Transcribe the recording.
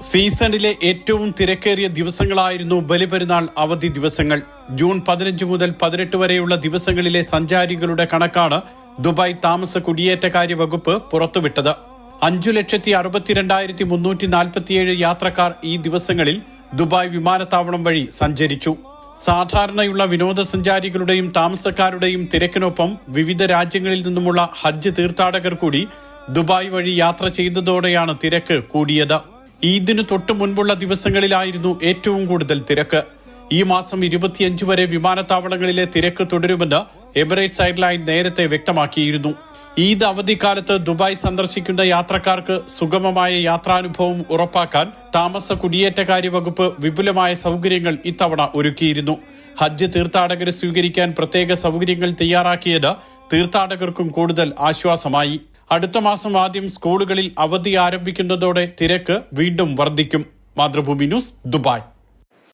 സീസണിലെ ഏറ്റവും തിരക്കേറിയ ദിവസങ്ങളായിരുന്നു ബലിപെരുന്നാൾ അവധി ദിവസങ്ങൾ. ജൂൺ പതിനഞ്ച് മുതൽ പതിനെട്ട് വരെയുള്ള ദിവസങ്ങളിലെ സഞ്ചാരികളുടെ കണക്കാണ് ദുബായ് താമസ കുടിയേറ്റകാര്യ വകുപ്പ് പുറത്തുവിട്ടത്. അഞ്ചു ലക്ഷത്തി അറുപത്തിരണ്ടായിരത്തി മുന്നൂറ്റി നാൽപ്പത്തിയേഴ് യാത്രക്കാർ ഈ ദിവസങ്ങളിൽ ദുബായ് വിമാനത്താവളം വഴി സഞ്ചരിച്ചു. സാധാരണയുള്ള വിനോദസഞ്ചാരികളുടെയും താമസക്കാരുടെയും തിരക്കിനൊപ്പം വിവിധ രാജ്യങ്ങളിൽ നിന്നുമുള്ള ഹജ്ജ് തീർത്ഥാടകർ കൂടി ദുബായ് വഴി യാത്ര ചെയ്തതോടെയാണ് തിരക്ക് കൂടിയത്. ഈദിനു തൊട്ടു മുൻപുള്ള ദിവസങ്ങളിലായിരുന്നു ഏറ്റവും കൂടുതൽ തിരക്ക്. ഈ മാസം ഇരുപത്തിയഞ്ച് വരെ വിമാനത്താവളങ്ങളിലെ തിരക്ക് തുടരുമെന്ന് എമിറേറ്റ്സ് എയർലൈൻ നേരത്തെ വ്യക്തമാക്കിയിരുന്നു. ഈദ് അവധിക്കാലത്ത് ദുബായ് സന്ദർശിക്കുന്ന യാത്രക്കാർക്ക് സുഗമമായ യാത്രാനുഭവം ഉറപ്പാക്കാൻ താമസ കുടിയേറ്റകാര്യ വകുപ്പ് വിപുലമായ സൗകര്യങ്ങൾ ഇത്തവണ ഒരുക്കിയിരുന്നു. ഹജ്ജ് തീർത്ഥാടകരെ സ്വീകരിക്കാൻ പ്രത്യേക സൗകര്യങ്ങൾ തയ്യാറാക്കിയത് തീർത്ഥാടകർക്കും കൂടുതൽ ആശ്വാസമായി. അടുത്ത മാസം ആദ്യം സ്കൂളുകളിൽ അവധി ആരംഭിക്കുന്നതോടെ തിരക്ക് വീണ്ടും വർദ്ധിക്കും. Mathrubhumi news Dubai.